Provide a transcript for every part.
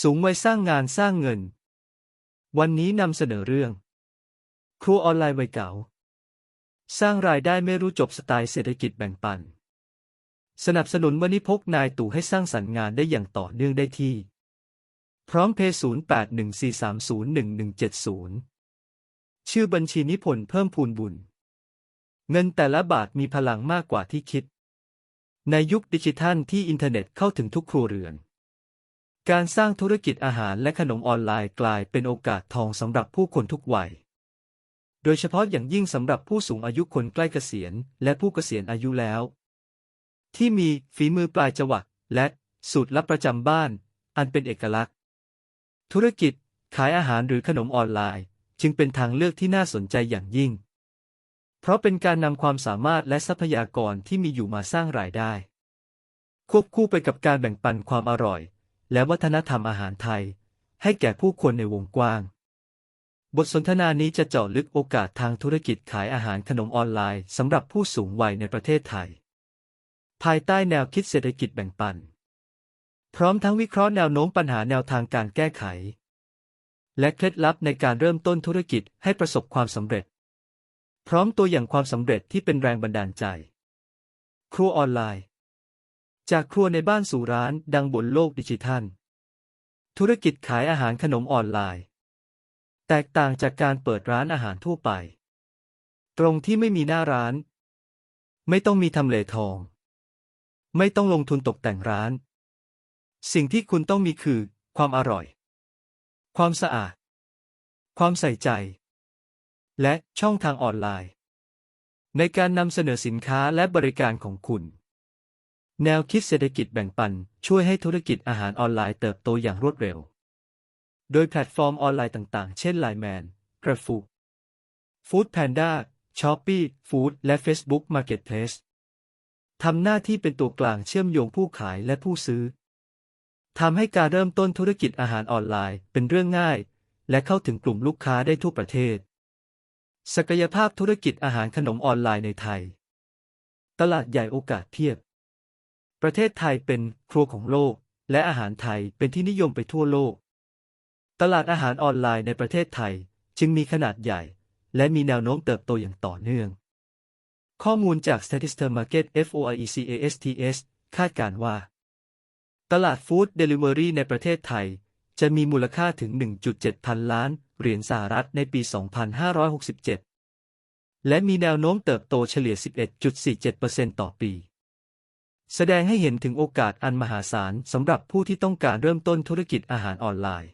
สูงวัยสร้างงานสร้างเงิน วันนี้นำเสนอเรื่อง ครัวออนไลน์วัยเก่า สร้างรายได้ไม่รู้จบสไตล์เศรษฐกิจแบ่งปัน สนับสนุนวันนี้พกนายตู่ให้สร้างสรรค์งานได้อย่างต่อเนื่องได้ที่ พร้อมเพย์0814301170 ชื่อบัญชีนิพนธ์เพิ่มพูนบุญ เงินแต่ละบาทมีพลังมากกว่าที่คิด ในยุคดิจิทัลที่อินเทอร์เน็ตเข้าถึงทุกครัวเรือน การสร้างธุรกิจอาหารและขนมออนไลน์กลายเป็นโอกาสทองสำหรับผู้คนทุกวัย โดยเฉพาะอย่างยิ่งสำหรับผู้สูงอายุคนใกล้เกษียณ และผู้เกษียณอายุแล้ว ที่มีฝีมือปลายจวักและสูตรลับประจำบ้าน อันเป็นเอกลักษณ์ ธุรกิจ ขายอาหารหรือขนมออนไลน์ จึงเป็นทางเลือกที่น่าสนใจอย่างยิ่ง เพราะเป็นการนำความสามารถและทรัพยากรที่มีอยู่มาสร้างรายได้ ควบคู่ไปกับการแบ่งปันความอร่อย และวัฒนธรรมอาหารไทย ให้แก่ผู้คนในวงกว้าง บทสนทนานี้จะเจาะลึกโอกาสทางธุรกิจขายอาหารขนมออนไลน์สำหรับผู้สูงวัยในประเทศไทย ภายใต้แนวคิดเศรษฐกิจแบ่งปัน พร้อมทั้งวิเคราะห์แนวโน้มปัญหาแนวทางการแก้ไข และเคล็ดลับในการเริ่มต้นธุรกิจให้ประสบความสำเร็จ พร้อมตัวอย่างความสำเร็จที่เป็นแรงบันดาลใจ ครัวออนไลน์ จากครัวในบ้านสู่ร้านดังบนโลกดิจิทัล ธุรกิจขายอาหารขนมออนไลน์ แตกต่างจากการเปิดร้านอาหารทั่วไป ตรงที่ไม่มีหน้าร้าน ไม่ต้องมีทำเลทอง ไม่ต้องลงทุนตกแต่งร้าน สิ่งที่คุณต้องมีคือ ความอร่อย ความสะอาด ความใส่ใจ และช่องทางออนไลน์ ในการนำเสนอสินค้าและบริการของคุณ แนวคิดเศรษฐกิจแบ่งปัน ช่วยให้ธุรกิจอาหารออนไลน์เติบโตอย่างรวดเร็ว โดยแพลตฟอร์มออนไลน์ต่างๆ เช่น Line Man, GrabFood, Food Panda, Shopee Food และ Facebook Marketplace ทำหน้าที่เป็นตัวกลางเชื่อมโยงผู้ขายและผู้ซื้อ ทำให้การเริ่มต้นธุรกิจอาหารออนไลน์เป็นเรื่องง่าย และเข้าถึงกลุ่มลูกค้าได้ทั่วประเทศ ศักยภาพธุรกิจอาหารขนมออนไลน์ในไทย ตลาดใหญ่โอกาสเทียบ ประเทศไทยเป็นครัวของโลก และอาหารไทยเป็นที่นิยมไปทั่วโลก ตลาดอาหารออนไลน์ในประเทศไทยจึงมีขนาดใหญ่ และมีแนวโน้มเติบโตอย่างต่อเนื่อง ข้อมูลจาก Statista Market FOIECASTS คาดการว่า ตลาดฟู้ดเดลิเวอรี่ในประเทศไทย จะมีมูลค่าถึง 1.7 พันล้านเหรียญสหรัฐในปี 2567 และมีแนวโน้มเติบโตเฉลี่ย 11.47%ต่อปี แสดงให้เห็นถึงโอกาสอันมหาศาลสำหรับผู้ที่ต้องการเริ่มต้นธุรกิจอาหารออนไลน์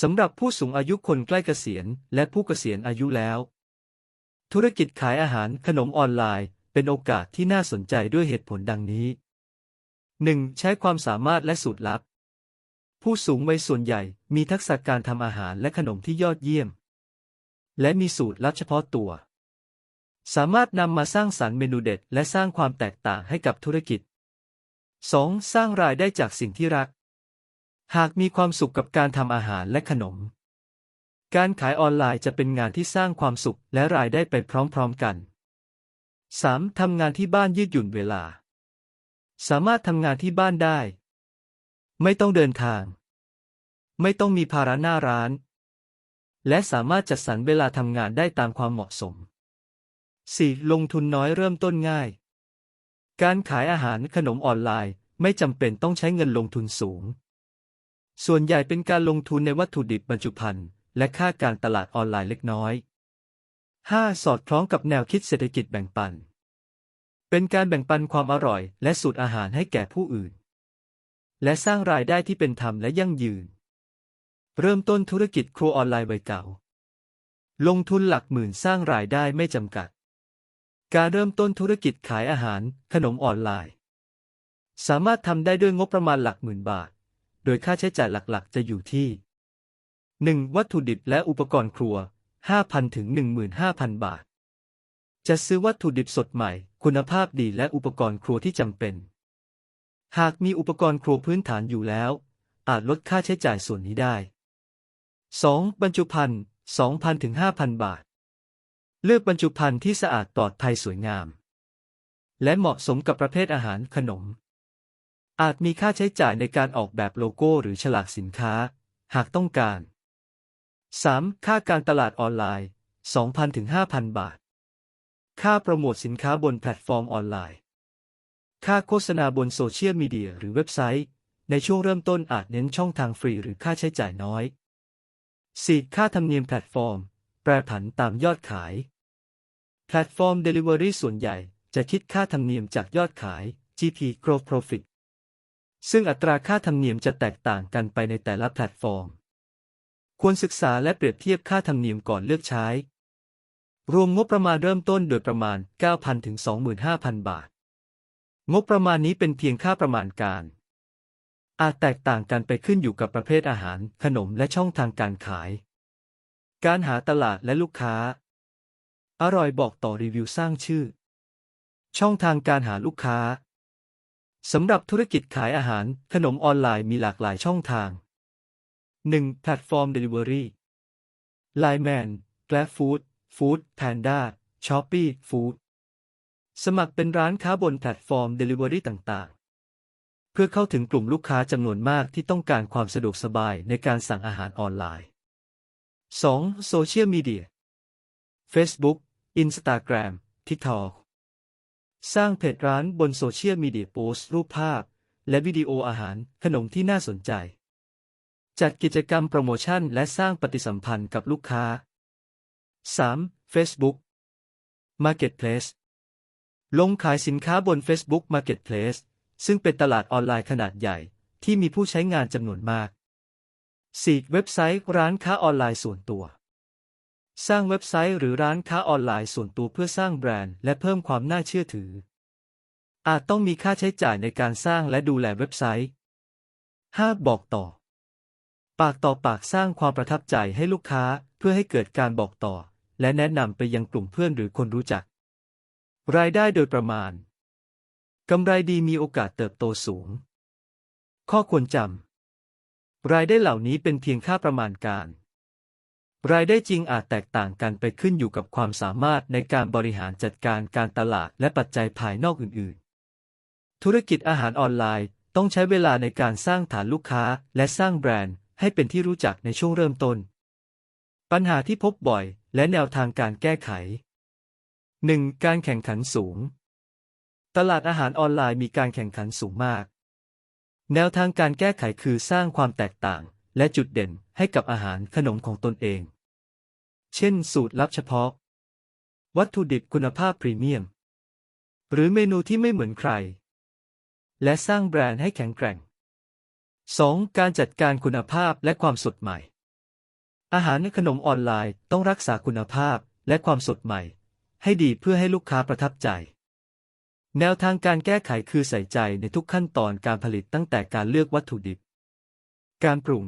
สำหรับผู้สูงอายุคนใกล้เกษียณ และผู้เกษียณอายุแล้ว ธุรกิจขายอาหารขนมออนไลน์ เป็นโอกาสที่น่าสนใจด้วยเหตุผลดังนี้ 1. ใช้ความสามารถและสูตรลับ ผู้สูงวัยส่วนใหญ่มีทักษะการทำอาหารและขนมที่ยอดเยี่ยม และมีสูตรลับเฉพาะตัว สามารถนำมาสร้างสรรค์เมนูเด็ด และสร้างความแตกต่างให้กับธุรกิจ 2. สร้างรายได้จากสิ่งที่รัก หากมีความสุขกับการทำอาหารและขนม การขายออนไลน์จะเป็นงานที่สร้างความสุขและรายได้ไปพร้อมๆกัน 3. ทำงานที่บ้านยืดหยุ่นเวลา สามารถทำงานที่บ้านได้ ไม่ต้องเดินทาง ไม่ต้องมีภาระหน้าร้าน และสามารถจัดสรรเวลาทำงานได้ตามความเหมาะสม 4. ลงทุนน้อยเริ่มต้นง่าย การขายอาหารขนมออนไลน์ไม่จำเป็นต้องใช้เงินลงทุนสูง ส่วนใหญ่เป็นการลงทุนในวัตถุดิบบรรจุภัณฑ์และค่าการตลาดออนไลน์เล็กน้อย 5. สอดคล้องกับแนวคิดเศรษฐกิจแบ่งปัน เป็นการแบ่งปันความอร่อย และสูตรอาหารให้แก่ผู้อื่น และสร้างรายได้ที่เป็นธรรมและยั่งยืน เริ่มต้นธุรกิจครัวออนไลน์วัยเก่า ลงทุนหลักหมื่นสร้างรายได้ไม่จำกัด การเริ่มต้นธุรกิจขายอาหาร ขนมออนไลน์ สามารถทำได้ด้วยงบประมาณหลักหมื่นบาท โดยค่าใช้จ่ายหลักๆ จะอยู่ที่ 1. วัตถุดิบและอุปกรณ์ครัว 5,000 ถึง 15,000 บาท จะซื้อวัตถุดิบสดใหม่ คุณภาพดีและอุปกรณ์ครัวที่จำเป็น หากมีอุปกรณ์ครัวพื้นฐานอยู่แล้ว อาจลดค่าใช้จ่ายส่วนนี้ได้ 2. บรรจุภัณฑ์ 2,000 ถึง 5,000 บาท เลือกบรรจุภัณฑ์ที่สะอาดปลอดภัยสวยงาม และเหมาะสมกับประเภทอาหารขนม อาจมีค่าใช้จ่ายในการออกแบบโลโก้หรือฉลากสินค้า หากต้องการ 3. ค่าการตลาดออนไลน์ 2,000ถึง5,000 บาท ค่าโปรโมทสินค้าบนแพลตฟอร์มออนไลน์ ค่าโฆษณาบนโซเชียลมีเดียหรือเว็บไซต์ ในช่วงเริ่มต้นอาจเน้นช่องทางฟรีหรือค่าใช้จ่ายน้อย 4. ค่าธรรมเนียมแพลตฟอร์ม แปรผันตามยอดขาย แพลตฟอร์ม Delivery ส่วนใหญ่จะคิดค่าธรรมเนียมจากยอดขาย GP Gross Profit ซึ่งอัตราค่าธรรมเนียมจะแตกต่างกันไปในแต่ละแพลตฟอร์ม ควรศึกษาและเปรียบเทียบค่าธรรมเนียมก่อนเลือกใช้ รวมงบประมาณเริ่มต้นโดยประมาณ 9,000 ถึง 25,000 บาท งบประมาณนี้เป็นเพียงค่าประมาณการ อาจแตกต่างกันไปขึ้นอยู่กับประเภทอาหาร ขนมและช่องทางการขาย การหาตลาดและลูกค้า อร่อยบอกต่อรีวิวสร้างชื่อ ช่องทางการหาลูกค้าสำหรับธุรกิจขายอาหารขนมออนไลน์มีหลากหลายช่องทาง 1. แพลตฟอร์ม Delivery Line Man Grab Food Food Panda Shopee Food สมัครเป็นร้านค้าบนแพลตฟอร์ม Delivery ต่างๆ เพื่อเข้าถึงกลุ่มลูกค้าจำนวนมากที่ต้องการความสะดวกสบายในการสั่งอาหารออนไลน์ 2. โซเชียลมีเดีย Facebook Instagram TikTok สร้างเพจร้านบนโซเชียลมีเดียโพสต์รูปภาพ และวิดีโออาหารขนมที่น่าสนใจ จัดกิจกรรมโปรโมชั่นและสร้างปฏิสัมพันธ์กับลูกค้า 3. Facebook Marketplace ลงขายสินค้าบน Facebook Marketplace ซึ่งเป็นตลาดออนไลน์ขนาดใหญ่ ที่มีผู้ใช้งานจำนวนมาก 4. เว็บไซต์ร้านค้าออนไลน์ส่วนตัว สร้างเว็บไซต์หรือร้านค้าออนไลน์ส่วนตัวเพื่อสร้างแบรนด์และเพิ่มความน่าเชื่อถือ อาจต้องมีค่าใช้จ่ายในการสร้างและดูแลเว็บไซต์ 5. บอกต่อ ปากต่อปากสร้างความประทับใจให้ลูกค้าเพื่อให้เกิดการบอกต่อ และแนะนำไปยังกลุ่มเพื่อนหรือคนรู้จัก รายได้โดยประมาณกำไรดีมีโอกาสเติบโตสูง ข้อควรจำรายได้เหล่านี้เป็นเพียงค่าประมาณการ รายได้จริงอาจแตกต่างกันไปขึ้นอยู่กับความสามารถในการบริหารจัดการการตลาดและปัจจัยภายนอกอื่น ๆ ธุรกิจอาหารออนไลน์ต้องใช้เวลาในการสร้างฐานลูกค้าและสร้างแบรนด์ให้เป็นที่รู้จักในช่วงเริ่มต้น ปัญหาที่พบบ่อยและแนวทางการแก้ไข 1. การแข่งขันสูง ตลาดอาหารออนไลน์มีการแข่งขันสูงมาก แนวทางการแก้ไขคือสร้างความแตกต่าง และจุดเด่นให้กับอาหารขนมของตนเอง เช่นสูตรลับเฉพาะ วัตถุดิบคุณภาพพรีเมียม หรือเมนูที่ไม่เหมือนใคร และสร้างแบรนด์ให้แข็งแกร่ง 2. การจัดการคุณภาพและความสดใหม่ อาหารและขนมออนไลน์ต้องรักษาคุณภาพและความสดใหม่ ให้ดีเพื่อให้ลูกค้าประทับใจ แนวทางการแก้ไขคือใส่ใจในทุกขั้นตอนการผลิตตั้งแต่การเลือกวัตถุดิบ การปรุง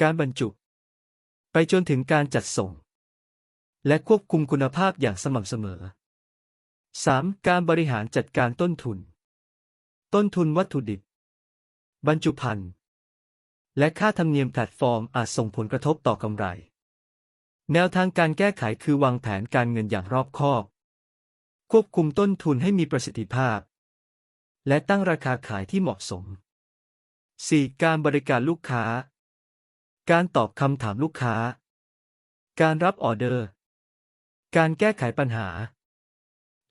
การบรรจุ ไปจนถึงการจัดส่ง และควบคุมคุณภาพอย่างสม่ำเสมอ 3. การบริหารจัดการต้นทุน ต้นทุนวัตถุดิบ บรรจุภัณฑ์ และค่าธรรมเนียมแพลตฟอร์มอาจส่งผลกระทบต่อกำไร แนวทางการแก้ไขคือวางแผนการเงินอย่างรอบคอบ ควบคุมต้นทุนให้มีประสิทธิภาพ และตั้งราคาขายที่เหมาะสม 4. การบริการลูกค้า การตอบคำถามลูกค้า การรับออเดอร์ การแก้ไขปัญหา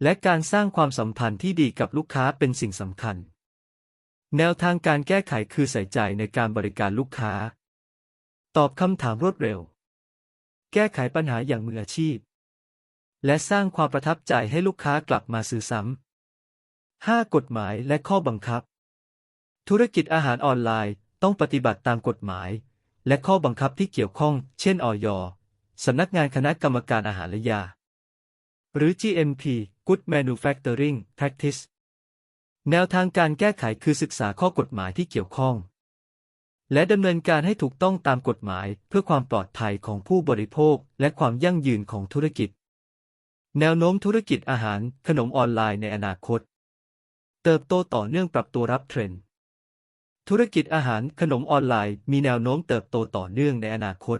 และการสร้างความสัมพันธ์ที่ดีกับลูกค้าเป็นสิ่งสำคัญ แนวทางการแก้ไขคือใส่ใจในการบริการลูกค้า ตอบคำถามรวดเร็ว แก้ไขปัญหาอย่างมืออาชีพ และสร้างความประทับใจให้ลูกค้ากลับมาซื้อซ้ำ 5. กฎหมายและข้อบังคับ ธุรกิจอาหารออนไลน์ต้องปฏิบัติตามกฎหมาย และข้อบังคับที่เกี่ยวข้อง เช่น อย สำนักงานคณะกรรมการอาหารและยา หรือ GMP Good Manufacturing Practice แนวทางการแก้ไขคือศึกษาข้อกฎหมายที่เกี่ยวข้อง และดำเนินการให้ถูกต้องตามกฎหมายเพื่อความปลอดภัยของผู้บริโภค และความยั่งยืนของธุรกิจ แนวโน้มธุรกิจอาหารขนมออนไลน์ในอนาคต เติบโตต่อเนื่องปรับตัวรับเทรนด์ ธุรกิจอาหารขนมออนไลน์มีแนวโน้มเติบโตต่อเนื่องในอนาคต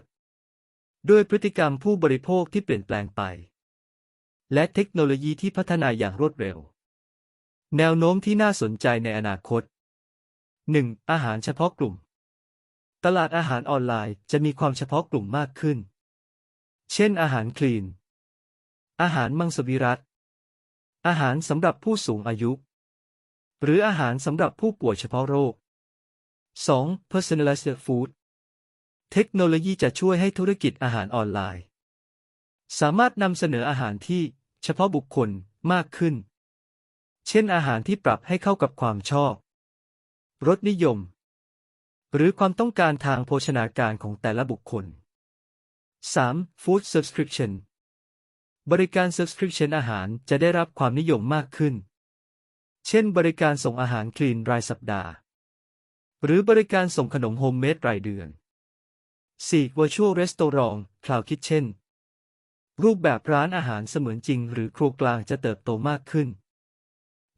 ด้วยพฤติกรรมผู้บริโภคที่เปลี่ยนแปลงไป และเทคโนโลยีที่พัฒนาอย่างรวดเร็ว แนวโน้มที่น่าสนใจในอนาคต 1. อาหารเฉพาะกลุ่ม ตลาดอาหารออนไลน์จะมีความเฉพาะกลุ่มมากขึ้น เช่น อาหารคลีน อาหารมังสวิรัตอาหารสำหรับผู้สูงอายุ หรืออาหารสำหรับผู้ป่วยเฉพาะโรค 2. personalized food เทคโนโลยีจะช่วยให้ธุรกิจอาหารออนไลน์ สามารถนำเสนออาหารที่เฉพาะบุคคลมากขึ้น เช่นอาหารที่ปรับให้เข้ากับความชอบ รสนิยม หรือความต้องการทางโภชนาการของแต่ละบุคคล 3. Food Subscription บริการ Subscription อาหารจะได้รับความนิยมมากขึ้น เช่น บริการส่งอาหารคลีนรายสัปดาห์ หรือบริการส่งขนมโฮมเมดรายเดือน 4. Virtual Restaurant Cloud Kitchen รูปแบบร้านอาหารเสมือนจริง หรือครัวกลางจะเติบโตมากขึ้น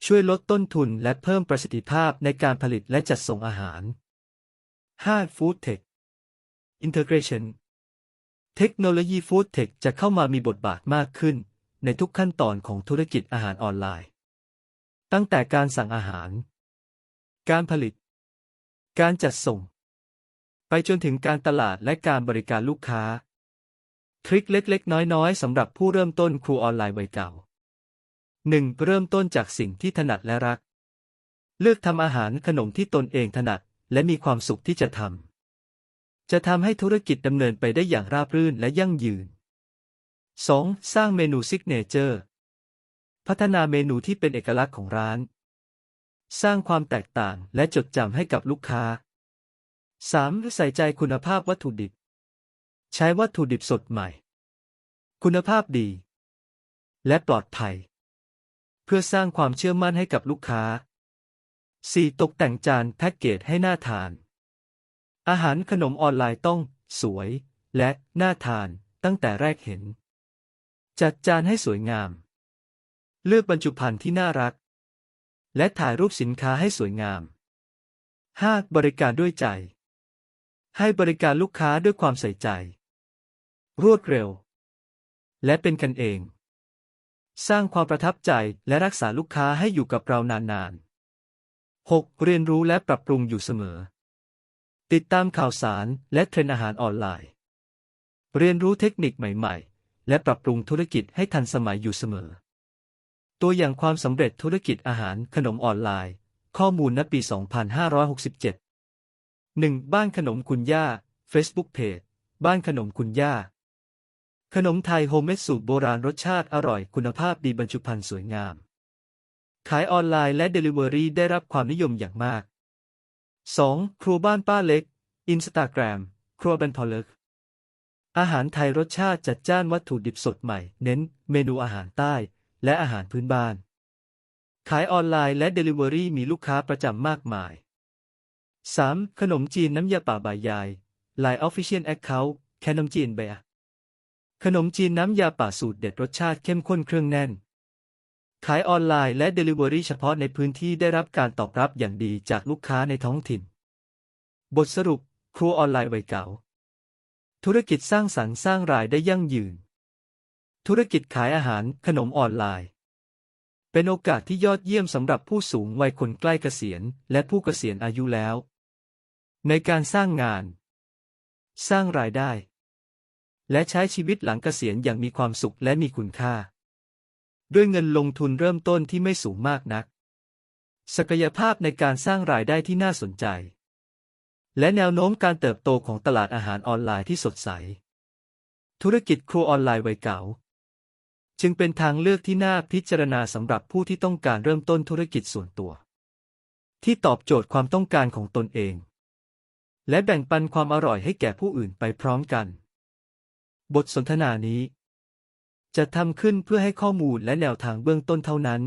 ช่วยลดต้นทุนและเพิ่มประสิทธิภาพในการผลิตและจัดส่งอาหาร 5. Food Tech Integration เทคโนโลยี Food Tech จะเข้ามามีบทบาทมากขึ้น ในทุกขั้นตอนของธุรกิจอาหารออนไลน์ ตั้งแต่การสั่งอาหาร การผลิต การจัดส่ง ไปจนถึงการตลาดและการบริการลูกค้า ทริคเล็กๆ น้อยๆสำหรับผู้เริ่มต้นครูออนไลน์วัยเก่า 1. เริ่มต้นจากสิ่งที่ถนัดและรัก เลือกทำอาหารขนมที่ตนเองถนัด และมีความสุขที่จะทำ จะทำให้ธุรกิจดำเนินไปได้อย่างราบรื่นและยั่งยืน 2. สร้างเมนูซิกเนเจอร์ พัฒนาเมนูที่เป็นเอกลักษณ์ของร้าน สร้างความแตกต่างและจดจำให้กับลูกค้า 3. ใส่ใจคุณภาพวัตถุดิบ ใช้วัตถุดิบสดใหม่ คุณภาพดี และปลอดภัย เพื่อสร้างความเชื่อมั่นให้กับลูกค้า 4. ตกแต่งจานแพ็กเกจให้น่าทาน อาหารขนมออนไลน์ต้อง สวย และน่าทานตั้งแต่แรกเห็น จัดจานให้สวยงาม เลือกบรรจุภัณฑ์ที่น่ารัก และถ่ายรูปสินค้าให้สวยงาม 5. บริการด้วยใจ ให้บริการลูกค้าด้วยความใส่ใจ รวดเร็ว และเป็นกันเอง สร้างความประทับใจและรักษาลูกค้าให้อยู่กับเรานานๆ 6. เรียนรู้และปรับปรุงอยู่เสมอ ติดตามข่าวสารและเทรนด์อาหารออนไลน์ เรียนรู้เทคนิคใหม่ ๆ และปรับปรุงธุรกิจให้ทันสมัยอยู่เสมอ ตัวอย่างความสำเร็จธุรกิจอาหารขนมออนไลน์ ข้อมูลณปี 2567 1. บ้านขนมคุณย่า Facebook Page บ้านขนมคุณย่า ขนมไทยโฮมเมดสูตรโบราณรสชาติอร่อยคุณภาพดีบรรจุภัณฑ์สวยงาม ขายออนไลน์และ Delivery ได้รับความนิยมอย่างมาก 2. ครัวบ้านป้าเล็ก Instagram ครัวบันพอเล็ก อาหารไทยรสชาติจัดจ้านวัตถุดิบสดใหม่ เน้น เมนูอาหารใต้ และอาหารพื้นบ้าน ขายออนไลน์และ Delivery มีลูกค้าประจำมากมาย 3. ขนมจีนน้ำยาป่าบายยาย Line Official Account ขนมจีนเบียขนมจีนน้ำยาป่าสูตรเด็ดรสชาติเข้มข้นเครื่องแน่น ขายออนไลน์และ Delivery เฉพาะในพื้นที่ได้รับการตอบรับอย่างดีจากลูกค้าในท้องถิ่น บทสรุป ครัวออนไลน์วัยเก่า ธุรกิจสร้างสรรค์สร้างรายได้ยั่งยืน ธุรกิจขายอาหารขนมออนไลน์ เป็นโอกาสที่ยอดเยี่ยมสำหรับผู้สูงวัยคนใกล้เกษียณ และผู้เกษียณอายุแล้ว ในการสร้างงาน สร้างรายได้ และใช้ชีวิตหลังเกษียณอย่างมีความสุขและมีคุณค่า ด้วยเงินลงทุนเริ่มต้นที่ไม่สูงมากนัก ศักยภาพในการสร้างรายได้ที่น่าสนใจ และแนวโน้มการเติบโตของตลาดอาหารออนไลน์ที่สดใส ธุรกิจครัวออนไลน์วัยเก่า จึงเป็นทางเลือกที่น่าพิจารณาสำหรับผู้ที่ต้องการเริ่มต้นธุรกิจส่วนตัว ที่ตอบโจทย์ความต้องการของตนเอง และแบ่งปันความอร่อยให้แก่ผู้อื่นไปพร้อมกัน บทสนทนานี้ จะทำขึ้นเพื่อให้ข้อมูลและแนวทางเบื้องต้นเท่านั้น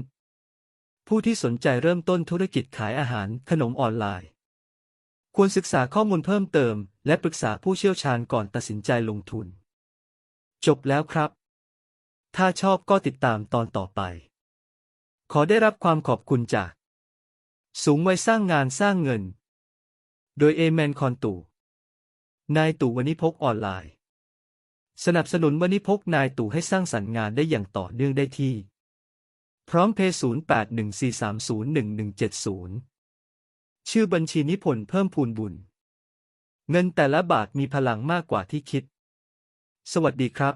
ผู้ที่สนใจเริ่มต้นธุรกิจขายอาหารขนมออนไลน์ ควรศึกษาข้อมูลเพิ่มเติม และปรึกษาผู้เชี่ยวชาญก่อนตัดสินใจลงทุน จบแล้วครับ ถ้าชอบก็ติดตามตอนต่อไป ขอได้รับความขอบคุณจาก สูงไวัยสร้างงานสร้างเงิน โดยเอแมนคอนตู่นายตู่วณิพกออนไลน์ สนับสนุนวณิพกนายตู่ให้สร้างสรรค์งานได้อย่างต่อเนื่องได้ที่ พร้อมเพย์0814301170 ชื่อบัญชีนิพนธ์เพิ่มพูนบุญ เงินแต่ละบาทมีพลังมากกว่าที่คิด สวัสดีครับ